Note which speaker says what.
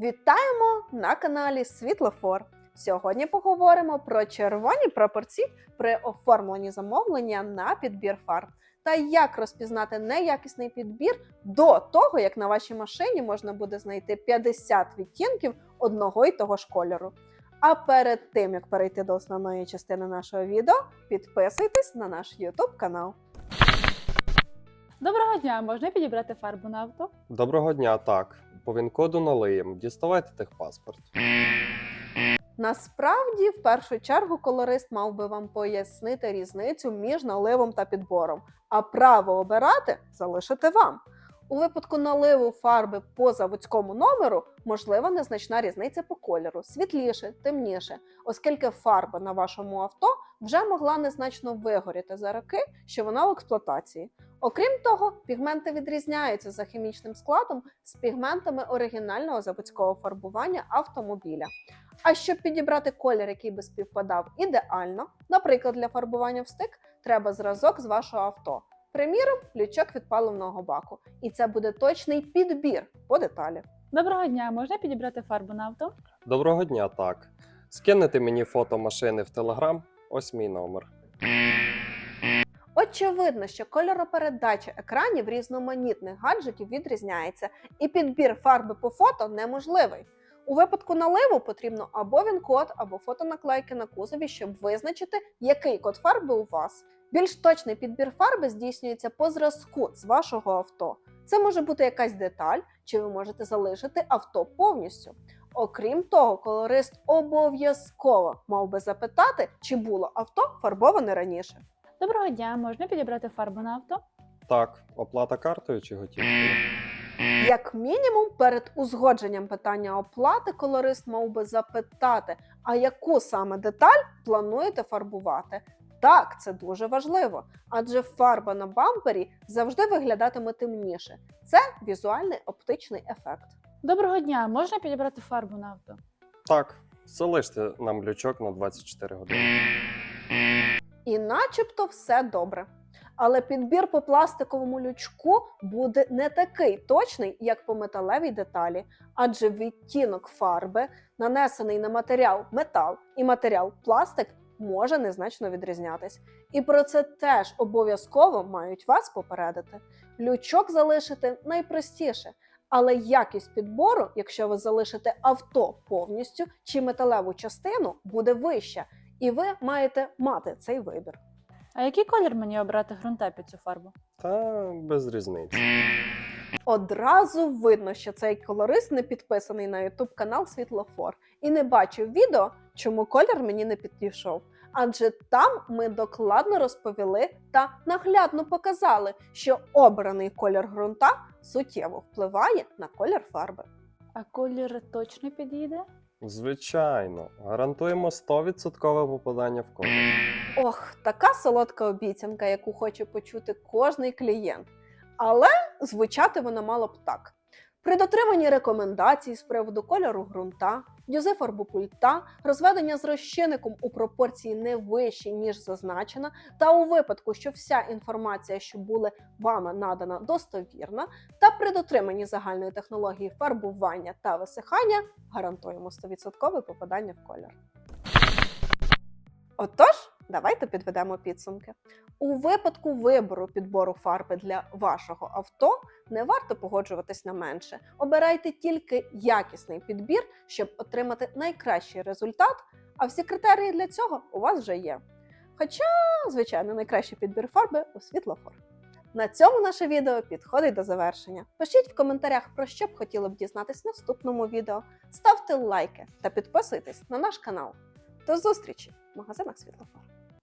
Speaker 1: Вітаємо на каналі Світлофор. Сьогодні поговоримо про червоні прапорці при оформленні замовлення на підбір фарб та як розпізнати неякісний підбір до того, як на вашій машині можна буде знайти 50 відтінків одного й того ж кольору. А перед тим як перейти до основної частини нашого відео, підписуйтесь на наш YouTube канал.
Speaker 2: Доброго дня, можна підібрати фарбу на авто?
Speaker 3: Доброго дня, так. По вінкоду налиєм. Діставайте техпаспорт.
Speaker 1: Насправді, в першу чергу, колорист мав би вам пояснити різницю між наливом та підбором, а право обирати залишити вам. У випадку наливу фарби по заводському номеру можлива незначна різниця по кольору, світліше, темніше, оскільки фарба на вашому авто вже могла незначно вигоріти за роки, що вона в експлуатації. Окрім того, пігменти відрізняються за хімічним складом з пігментами оригінального заводського фарбування автомобіля. А щоб підібрати колір, який би співпадав ідеально, наприклад, для фарбування в стик, треба зразок з вашого авто. Приміром, лючок від паливного баку. І це буде точний підбір по деталі.
Speaker 2: Доброго дня, можна підібрати фарбу на авто?
Speaker 3: Доброго дня, так. Скинете мені фото машини в Телеграм. Ось мій номер.
Speaker 1: Очевидно, що кольоропередача екранів різноманітних гаджетів відрізняється, і підбір фарби по фото неможливий. У випадку наливу потрібно або він-код, або фотонаклейки на кузові, щоб визначити, який код фарби у вас. Більш точний підбір фарби здійснюється по зразку з вашого авто. Це може бути якась деталь, чи ви можете залишити авто повністю. Окрім того, колорист обов'язково мав би запитати, чи було авто фарбоване раніше.
Speaker 2: Доброго дня, можна підібрати фарбу на авто?
Speaker 3: Так, оплата картою чи готівкою?
Speaker 1: Як мінімум, перед узгодженням питання оплати колорист мав би запитати, а яку саме деталь плануєте фарбувати. Так, це дуже важливо, адже фарба на бампері завжди виглядатиме темніше. Це візуальний оптичний ефект.
Speaker 2: Доброго дня, можна підібрати фарбу на авто?
Speaker 3: Так, залиште нам лючок на 24 години.
Speaker 1: І начебто все добре. Але підбір по пластиковому лючку буде не такий точний, як по металевій деталі, адже відтінок фарби, нанесений на матеріал метал і матеріал пластик, може незначно відрізнятись. І про це теж обов'язково мають вас попередити. Лючок залишити найпростіше, але якість підбору, якщо ви залишите авто повністю чи металеву частину, буде вища, і ви маєте мати цей вибір.
Speaker 2: А який колір мені обрати ґрунта під цю фарбу?
Speaker 3: Та без різниці.
Speaker 1: Одразу видно, що цей колорист не підписаний на YouTube канал Світлофор і не бачив відео, чому колір мені не підійшов. Адже там ми докладно розповіли та наглядно показали, що обраний колір ґрунта суттєво впливає на колір фарби.
Speaker 2: А колір точно підійде?
Speaker 3: Звичайно, гарантуємо 100% попадання в колір.
Speaker 1: Ох, така солодка обіцянка, яку хоче почути кожний клієнт. Але звучати вона мало б так. При дотриманні рекомендацій з приводу кольору ґрунта, дюзи фарбу пульта, розведення з розчинником у пропорції не вищі, ніж зазначена, та у випадку, що вся інформація, що була вами надана, достовірна, та при дотриманні загальної технології фарбування та висихання, гарантуємо 100% попадання в колір. Отож, давайте підведемо підсумки. У випадку вибору підбору фарби для вашого авто не варто погоджуватись на менше. Обирайте тільки якісний підбір, щоб отримати найкращий результат. А всі критерії для цього у вас вже є. Хоча, звичайно, найкращий підбір фарби у світлофор. На цьому наше відео підходить до завершення. Пишіть в коментарях, про що б хотіли б дізнатись в наступному відео. Ставте лайки та підписуйтесь на наш канал. До зустрічі в магазинах світлофор.